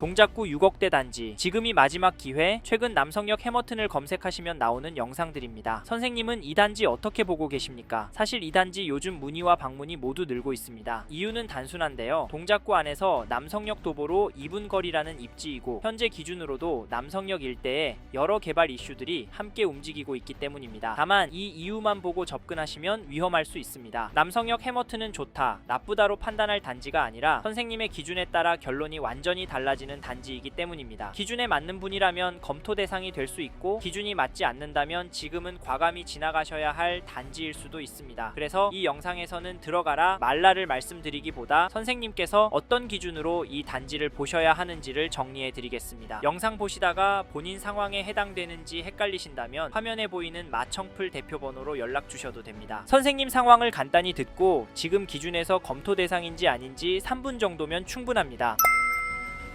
동작구 6억대 단지 지금이 마지막 기회 최근 남성역 해머튼을 검색하시면 나오는 영상들입니다. 선생님은 이 단지 어떻게 보고 계십니까? 사실 이 단지 요즘 문의와 방문이 모두 늘고 있습니다. 이유는 단순한데요. 동작구 안에서 남성역 도보로 2분 거리라는 입지이고 현재 기준으로도 남성역 일대에 여러 개발 이슈들이 함께 움직이고 있기 때문입니다. 다만 이 이유만 보고 접근하시면 위험할 수 있습니다. 남성역 해머튼은 좋다, 나쁘다로 판단할 단지가 아니라 선생님의 기준에 따라 결론이 완전히 달라지는 단지이기 때문입니다. 기준에 맞는 분이라면 검토 대상이 될 수 있고 기준이 맞지 않는다면 지금은 과감히 지나가셔야 할 단지일 수도 있습니다. 그래서 이 영상에서는 들어가라 말라를 말씀드리기보다 선생님께서 어떤 기준으로 이 단지를 보셔야 하는지를 정리해 드리겠습니다. 영상 보시다가 본인 상황에 해당되는지 헷갈리신다면 화면에 보이는 마청풀 대표 번호로 연락 주셔도 됩니다. 선생님 상황을 간단히 듣고 지금 기준에서 검토 대상인지 아닌지 3분 정도면 충분합니다.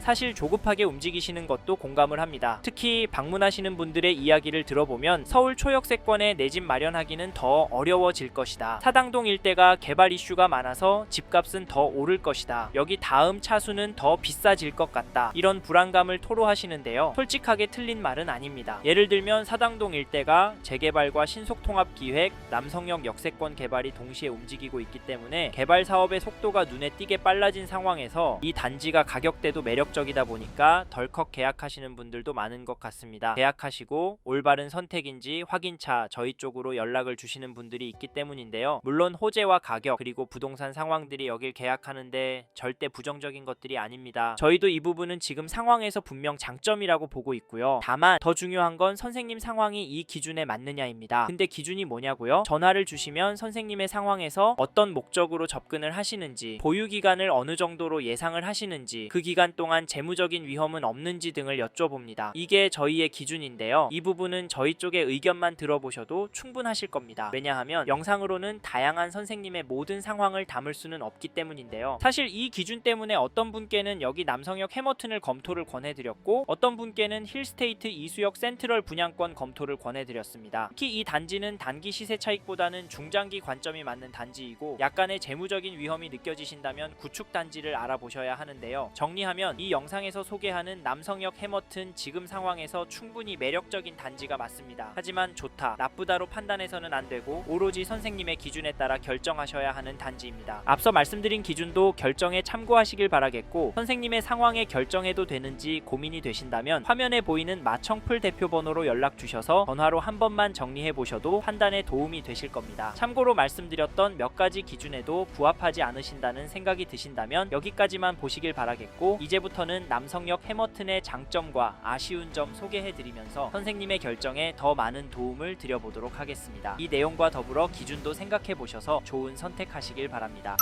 사실 조급하게 움직이시는 것도 공감을 합니다. 특히 방문하시는 분들의 이야기를 들어보면 서울 초역세권에 내 집 마련하기는 더 어려워질 것이다. 사당동 일대가 개발 이슈가 많아서 집값은 더 오를 것이다. 여기 다음 차수는 더 비싸질 것 같다. 이런 불안감을 토로하시는데요. 솔직하게 틀린 말은 아닙니다. 예를 들면 사당동 일대가 재개발과 신속통합 기획, 남성역 역세권 개발이 동시에 움직이고 있기 때문에 개발 사업의 속도가 눈에 띄게 빨라진 상황에서 이 단지가 가격대도 매력 적이다 보니까 덜컥 계약하시는 분들도 많은 것 같습니다. 계약하시고 올바른 선택인지 확인차 저희 쪽으로 연락을 주시는 분들이 있기 때문인데요. 물론 호재와 가격 그리고 부동산 상황들이 여길 계약하는데 절대 부정적인 것들이 아닙니다. 저희도 이 부분은 지금 상황에서 분명 장점이라고 보고 있고요. 다만 더 중요한 건 선생님 상황이 이 기준에 맞느냐입니다. 근데 기준이 뭐냐고요? 전화를 주시면 선생님의 상황에서 어떤 목적으로 접근을 하시는지, 보유 기간을 어느 정도로 예상을 하시는지, 그 기간 동안 재무적인 위험은 없는지 등을 여쭤봅니다. 이게 저희의 기준인데요. 이 부분은 저희 쪽의 의견만 들어보셔도 충분하실 겁니다. 왜냐하면 영상으로는 다양한 선생님의 모든 상황을 담을 수는 없기 때문인데요. 사실 이 기준 때문에 어떤 분께는 여기 남성역 해머튼을 검토를 권해드렸고 어떤 분께는 힐스테이트 이수역 센트럴 분양권 검토를 권해드렸습니다. 특히 이 단지는 단기 시세 차익보다는 중장기 관점이 맞는 단지이고 약간의 재무적인 위험이 느껴지신다면 구축 단지를 알아보셔야 하는데요. 정리하면 이 영상에서 소개하는 남성역 해머튼 지금 상황에서 충분히 매력적인 단지가 맞습니다. 하지만 좋다, 나쁘다로 판단해서는 안 되고 오로지 선생님의 기준에 따라 결정하셔야 하는 단지입니다. 앞서 말씀드린 기준도 결정에 참고하시길 바라겠고 선생님의 상황에 결정해도 되는지 고민이 되신다면 화면에 보이는 마청풀 대표 번호로 연락 주셔서 전화로 한 번만 정리해 보셔도 판단에 도움이 되실 겁니다. 참고로 말씀드렸던 몇 가지 기준에도 부합하지 않으신다는 생각이 드신다면 여기까지만 보시길 바라겠고 이제부터 는 남성역 해머튼의 장점과 아쉬운 점 소개해 드리면서 선생님의 결정에 더 많은 도움을 드려보도록 하겠습니다. 이 내용과 더불어 기준도 생각해 보셔서 좋은 선택하시길 바랍니다.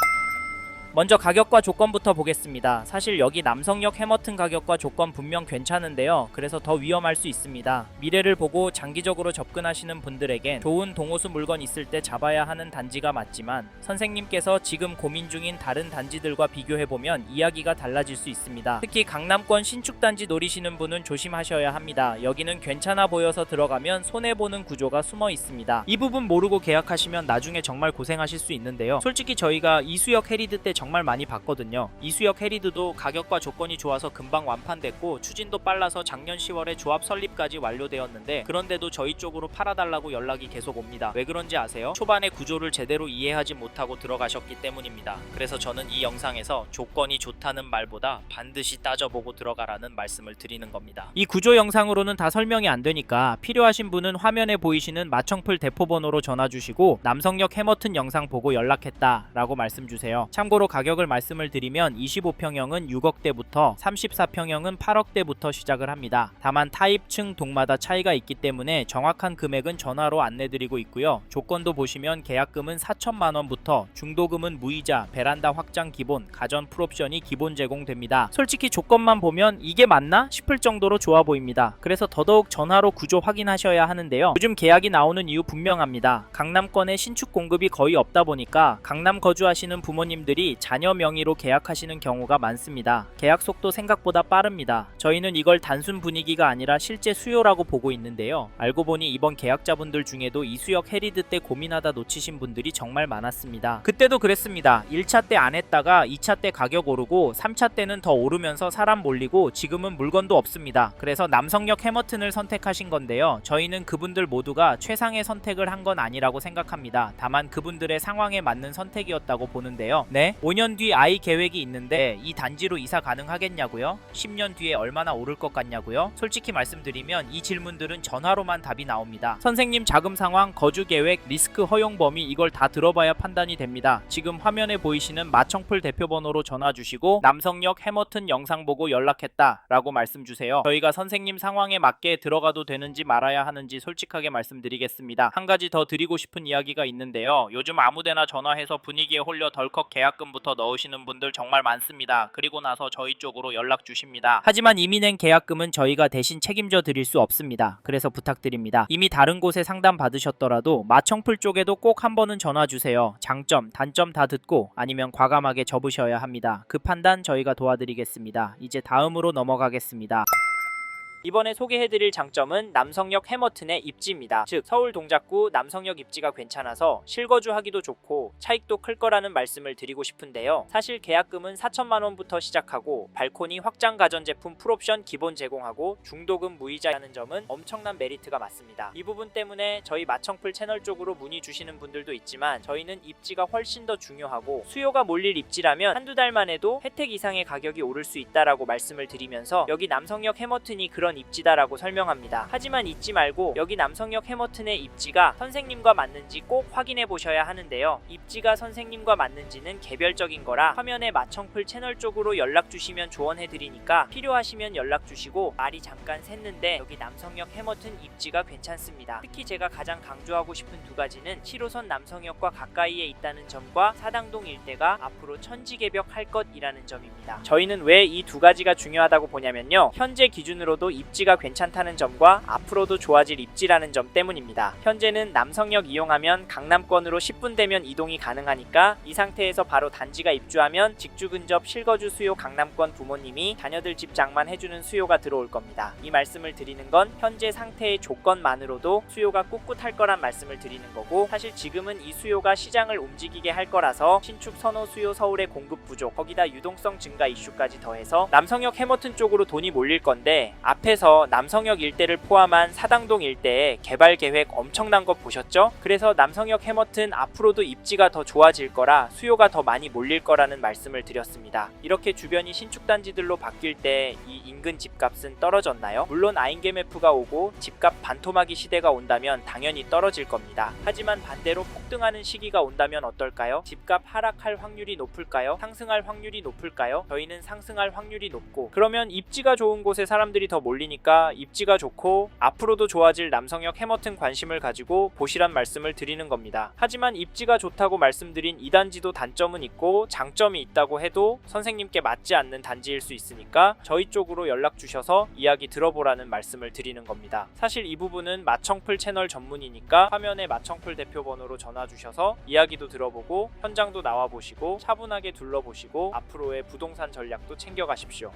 먼저 가격과 조건부터 보겠습니다. 사실 여기 남성역 해머튼 가격과 조건 분명 괜찮은데요. 그래서 더 위험할 수 있습니다. 미래를 보고 장기적으로 접근하시는 분들에겐 좋은 동호수 물건 있을 때 잡아야 하는 단지가 맞지만 선생님께서 지금 고민 중인 다른 단지들과 비교해 보면 이야기가 달라질 수 있습니다. 특히 강남권 신축 단지 노리시는 분은 조심하셔야 합니다. 여기는 괜찮아 보여서 들어가면 손해 보는 구조가 숨어 있습니다. 이 부분 모르고 계약하시면 나중에 정말 고생하실 수 있는데요. 솔직히 저희가 이수역 해리드 때 정말 많이 봤거든요. 이수역 해리드도 가격과 조건이 좋아서 금방 완판됐고 추진도 빨라서 작년 10월에 조합 설립까지 완료되었는데 그런데도 저희 쪽으로 팔아달라고 연락이 계속 옵니다. 왜 그런지 아세요? 초반에 구조를 제대로 이해하지 못하고 들어가셨기 때문입니다. 그래서 저는 이 영상에서 조건이 좋다는 말보다 반드시 따져보고 들어가라는 말씀을 드리는 겁니다. 이 구조 영상으로는 다 설명이 안 되니까 필요하신 분은 화면에 보이시는 마청풀 대포 번호로 전화 주시고 남성역 해머튼 영상 보고 연락했다 라고 말씀 주세요. 참고로 가격을 말씀을 드리면 25평형은 6억대부터 34평형은 8억대부터 시작을 합니다. 다만 타입층 동마다 차이가 있기 때문에 정확한 금액은 전화로 안내드리고 있고요. 조건도 보시면 계약금은 4천만 원부터 중도금은 무이자, 베란다 확장 기본, 가전 풀옵션이 기본 제공됩니다. 솔직히 조건만 보면 이게 맞나 싶을 정도로 좋아 보입니다. 그래서 더더욱 전화로 구조 확인하셔야 하는데요. 요즘 계약이 나오는 이유 분명합니다. 강남권에 신축 공급이 거의 없다 보니까 강남 거주하시는 부모님 자녀 명의로 계약하시는 경우가 많습니다. 계약 속도 생각보다 빠릅니다. 저희는 이걸 단순 분위기가 아니라 실제 수요라고 보고 있는데요. 알고 보니 이번 계약자분들 중에도 이수역 해리드 때 고민하다 놓치신 분들이 정말 많았습니다. 그때도 그랬습니다. 1차 때 안 했다가 2차 때 가격 오르고 3차 때는 더 오르면서 사람 몰리고 지금은 물건도 없습니다. 그래서 남성역 해머튼을 선택하신 건데요. 저희는 그분들 모두가 최상의 선택을 한 건 아니라고 생각합니다. 다만 그분들의 상황에 맞는 선택이었다고 보는데요. 네? 5년 뒤 아이 계획이 있는데 이 단지로 이사 가능하겠냐고요? 10년 뒤에 얼마나 오를 것 같냐고요? 솔직히 말씀드리면 이 질문들은 전화로만 답이 나옵니다. 선생님 자금 상황, 거주 계획, 리스크 허용 범위 이걸 다 들어봐야 판단이 됩니다. 지금 화면에 보이시는 마청풀 대표 번호로 전화 주시고 남성역 해머튼 영상 보고 연락했다 라고 말씀 주세요. 저희가 선생님 상황에 맞게 들어가도 되는지 말아야 하는지 솔직하게 말씀드리겠습니다. 한 가지 더 드리고 싶은 이야기가 있는데요. 요즘 아무데나 전화해서 분위기에 홀려 덜컥 계약금 부터 넣으시는 분들 정말 많습니다. 그리고 나서 저희 쪽으로 연락 주십니다. 하지만 이미 낸 계약금은 저희가 대신 책임져 드릴 수 없습니다. 그래서 부탁드립니다. 이미 다른 곳에 상담 받으셨더라도 마청풀 쪽에도 꼭 한 번은 전화 주세요. 장점, 단점 다 듣고 아니면 과감하게 접으셔야 합니다. 그 판단 저희가 도와드리겠습니다. 이제 다음으로 넘어가겠습니다. 이번에 소개해드릴 장점은 남성역 해머튼의 입지입니다. 즉 서울 동작구 남성역 입지가 괜찮아서 실거주하기도 좋고 차익도 클 거라는 말씀을 드리고 싶은데요. 사실 계약금은 4천만 원부터 시작하고 발코니 확장 가전제품 풀옵션 기본 제공하고 중도금 무이자라는 점은 엄청난 메리트가 맞습니다. 이 부분 때문에 저희 마청풀 채널 쪽으로 문의 주시는 분들도 있지만 저희는 입지가 훨씬 더 중요하고 수요가 몰릴 입지라면 한두 달만 해도 혜택 이상의 가격이 오를 수 있다라고 말씀을 드리면서 여기 남성역 해머튼이 그런 입지다라고 설명합니다. 하지만 잊지 말고 여기 남성역 해머튼의 입지가 선생님과 맞는지 꼭 확인해 보셔야 하는데요. 입지가 선생님과 맞는지는 개별적인 거라 화면에 마청풀 채널 쪽으로 연락 주시면 조언해 드리니까 필요하시면 연락 주시고 말이 잠깐 샜는데 여기 남성역 해머튼 입지가 괜찮습니다. 특히 제가 가장 강조하고 싶은 두 가지는 7호선 남성역과 가까이에 있다는 점과 사당동 일대가 앞으로 천지개벽 할 것이라는 점입니다. 저희는 왜 이 두 가지가 중요하다고 보냐면요. 현재 기준으로도 입 지가 괜찮다는 점과 앞으로도 좋아질 입지라는 점 때문입니다. 현재는 남성역 이용하면 강남권으로 10분 되면 이동이 가능하니까 이 상태에서 바로 단지가 입주하면 직주 근접 실거주 수요 강남권 부모님이 자녀들 집 장만 해주는 수요가 들어올 겁니다. 이 말씀을 드리는 건 현재 상태의 조건만으로도 수요가 꿋꿋할 거란 말씀을 드리는 거고 사실 지금은 이 수요가 시장을 움직이게 할 거라서 신축 선호 수요 서울의 공급 부족 거기다 유동성 증가 이슈까지 더해서 남성역 해머튼 쪽으로 돈이 몰릴 건데 앞에 서 남성역 일대를 포함한 사당동 일대의 개발 계획 엄청난 거 보셨죠? 그래서 남성역 해머튼 앞으로도 입지가 더 좋아질 거라 수요가 더 많이 몰릴 거라는 말씀을 드렸습니다. 이렇게 주변이 신축 단지들로 바뀔 때 이 인근 집값은 떨어졌나요? 물론 아인게메프가 오고 집값 반토막이 시대가 온다면 당연히 떨어질 겁니다. 하지만 반대로 폭등하는 시기가 온다면 어떨까요? 집값 하락할 확률이 높을까요? 상승할 확률이 높을까요? 저희는 상승할 확률이 높고 그러면 입지가 좋은 곳에 사람들이 더 몰 리니까 입지가 좋고 앞으로도 좋아질 남성역 해머튼 관심을 가지고 보시란 말씀을 드리는 겁니다. 하지만 입지가 좋다고 말씀드린 이 단지도 단점은 있고 장점이 있다고 해도 선생님께 맞지 않는 단지일 수 있으니까 저희 쪽으로 연락 주셔서 이야기 들어보라는 말씀을 드리는 겁니다. 사실 이 부분은 마청풀 채널 전문이니까 화면에 마청풀 대표 번호로 전화 주셔서 이야기도 들어보고 현장도 나와 보시고 차분하게 둘러보시고 앞으로의 부동산 전략도 챙겨 가십시오.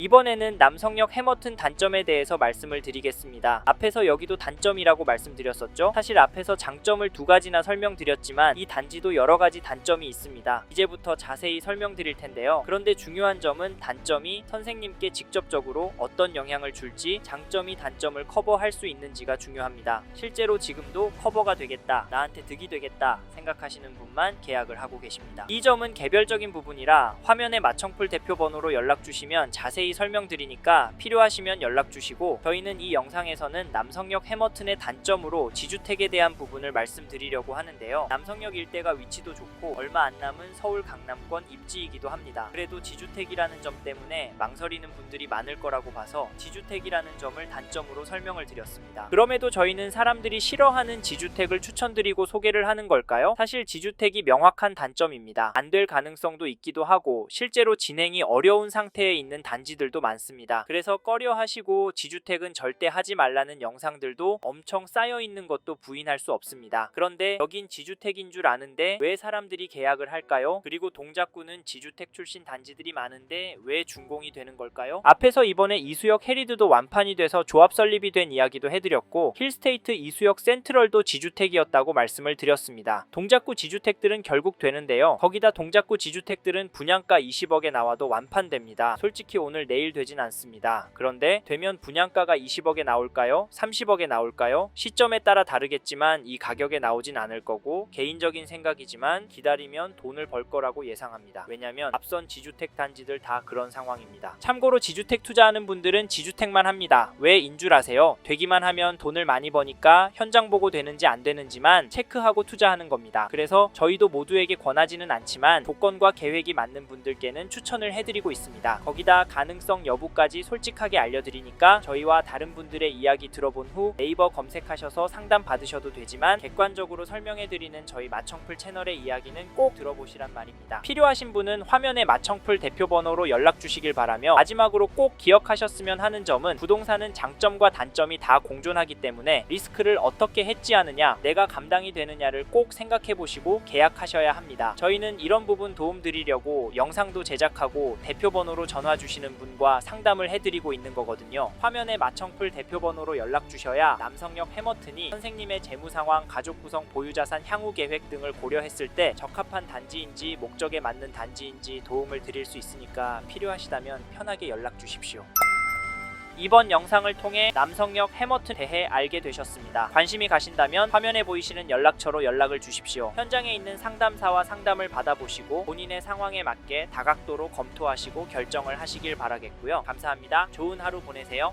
이번에는 남성역 해머튼 단점에 대해서 말씀을 드리겠습니다. 앞에서 여기도 단점이라고 말씀드렸었죠? 사실 앞에서 장점을 두 가지나 설명드렸지만 이 단지도 여러 가지 단점이 있습니다. 이제부터 자세히 설명드릴 텐데요. 그런데 중요한 점은 단점이 선생님께 직접적으로 어떤 영향을 줄지 장점이 단점을 커버할 수 있는지가 중요합니다. 실제로 지금도 커버가 되겠다, 나한테 득이 되겠다 생각하시는 분만 계약을 하고 계십니다. 이 점은 개별적인 부분이라 화면에 마청풀 대표 번호로 연락 주시면 자세히 설명드리니까 필요하시면 연락 주시고 저희는 이 영상에서는 남성역 해머튼의 단점으로 지주택에 대한 부분을 말씀드리려고 하는데요. 남성역 일대가 위치도 좋고 얼마 안 남은 서울 강남권 입지이기도 합니다. 그래도 지주택이라는 점 때문에 망설이는 분들이 많을 거라고 봐서 지주택이라는 점을 단점으로 설명을 드렸습니다. 그럼에도 저희는 사람들이 싫어하는 지주택을 추천드리고 소개를 하는 걸까요? 사실 지주택이 명확한 단점입니다. 안 될 가능성도 있기도 하고 실제로 진행이 어려운 상태에 있는 단지들 단지들도 많습니다. 그래서 꺼려 하시고 지주택은 절대 하지 말라는 영상들도 엄청 쌓여 있는 것도 부인할 수 없습니다. 그런데 여긴 지주택인 줄 아는데 왜 사람들이 계약을 할까요? 그리고 동작구는 지주택 출신 단지들이 많은데 왜 준공이 되는 걸까요? 앞에서 이번에 이수역 해리드도 완판이 돼서 조합 설립이 된 이야기도 해드렸고 힐스테이트 이수역 센트럴도 지주택이었다고 말씀을 드렸습니다. 동작구 지주택들은 결국 되는데요. 거기다 동작구 지주택들은 분양가 20억에 나와도 완판됩니다. 솔직히 오늘 내일 되진 않습니다. 그런데 되면 분양가가 20억에 나올까요? 30억에 나올까요? 시점에 따라 다르겠지만 이 가격에 나오진 않을 거고 개인적인 생각이지만 기다리면 돈을 벌 거라고 예상합니다. 왜냐면 앞선 지주택 단지들 다 그런 상황입니다. 참고로 지주택 투자하는 분들은 지주택만 합니다. 왜인 줄 아세요? 되기만 하면 돈을 많이 버니까 현장 보고 되는지 안 되는지만 체크하고 투자하는 겁니다. 그래서 저희도 모두에게 권하지는 않지만 조건과 계획이 맞는 분들께는 추천을 해드리고 있습니다. 거기다 가능성 여부까지 솔직하게 알려드리니까 저희와 다른 분들의 이야기 들어본 후 네이버 검색하셔서 상담 받으셔도 되지만 객관적으로 설명해드리는 저희 마청풀 채널의 이야기는 꼭 들어보시란 말입니다. 필요하신 분은 화면에 마청풀 대표 번호로 연락 주시길 바라며 마지막으로 꼭 기억하셨으면 하는 점은 부동산은 장점과 단점이 다 공존하기 때문에 리스크를 어떻게 해지하느냐, 내가 감당이 되느냐를 꼭 생각해 보시고 계약하셔야 합니다. 저희는 이런 부분 도움 드리려고 영상도 제작하고 대표 번호로 전화 주시는 분과 상담을 해드리고 있는 거거든요. 화면에 마청풀 대표 번호로 연락 주셔야 남성역 해머튼이 선생님의 재무 상황, 가족 구성, 보유 자산 향후 계획 등을 고려했을 때 적합한 단지인지 목적에 맞는 단지인지 도움을 드릴 수 있으니까 필요하시다면 편하게 연락 주십시오. 이번 영상을 통해 남성역 해머튼 대해 알게 되셨습니다. 관심이 가신다면 화면에 보이시는 연락처로 연락을 주십시오. 현장에 있는 상담사와 상담을 받아보시고 본인의 상황에 맞게 다각도로 검토하시고 결정을 하시길 바라겠고요. 감사합니다. 좋은 하루 보내세요.